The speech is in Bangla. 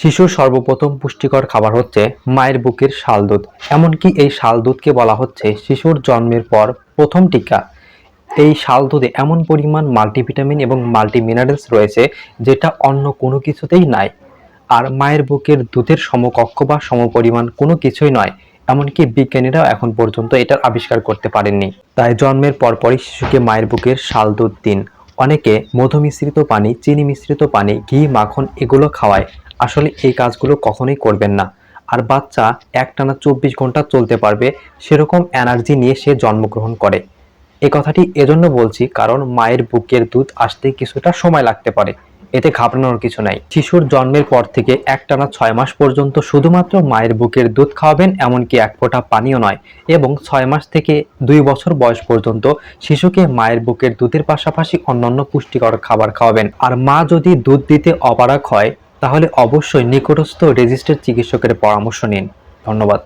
শিশুর সর্বপ্রথম পুষ্টিকর খাবার হচ্ছে মায়ের বুকের শাল দুধ। এমনকি এই শাল দুধকে বলা হচ্ছে শিশুর জন্মের পর প্রথম টিকা। এই শাল দুধে এমন পরিমাণ মাল্টিভিটামিন এবং মাল্টি মিনারেলস রয়েছে যেটা অন্য কোনো কিছুতেই নাই। আর মায়ের বুকের দুধের সমকক্ষ বা সমপরিমাণ কোনো কিছুই নয়, এমনকি বিজ্ঞানীরাও এখন পর্যন্ত এটার আবিষ্কার করতে পারেননি। তাই জন্মের পরপরই শিশুকে মায়ের বুকের শাল দুধ দিন। অনেকে মধু মিশ্রিত পানি, চিনি মিশ্রিত পানি, ঘি, মাখন এগুলো খাওয়ায়। আসলে এই কাজগুলো কখনোই করবেন না। আর বাচ্চা একটানা চব্বিশ ঘণ্টা চলতে পারবে, সেরকম এনার্জি নিয়ে সে জন্মগ্রহণ করে। এ কথাটি এজন্য বলছি কারণ মায়ের বুকের দুধ আসতে কিছুটা সময় লাগতে পারে। এতে ঘাবড়ানোর কিছু নাই। শিশুর জন্মের পর থেকে একটানা ছয় মাস পর্যন্ত শুধুমাত্র মায়ের বুকের দুধ খাওয়াবেন, এমনকি এক ফোঁটা পানিও নয়। এবং ছয় মাস থেকে দুই বছর বয়স পর্যন্ত শিশুকে মায়ের বুকের দুধের পাশাপাশি অন্যান্য পুষ্টিকর খাবার খাওয়াবেন। আর মা যদি দুধ দিতে অপারক হয়, তাহলে অবশ্যই নিকটস্থ রেজিস্টার্ড চিকিৎসকের পরামর্শ নিন। ধন্যবাদ।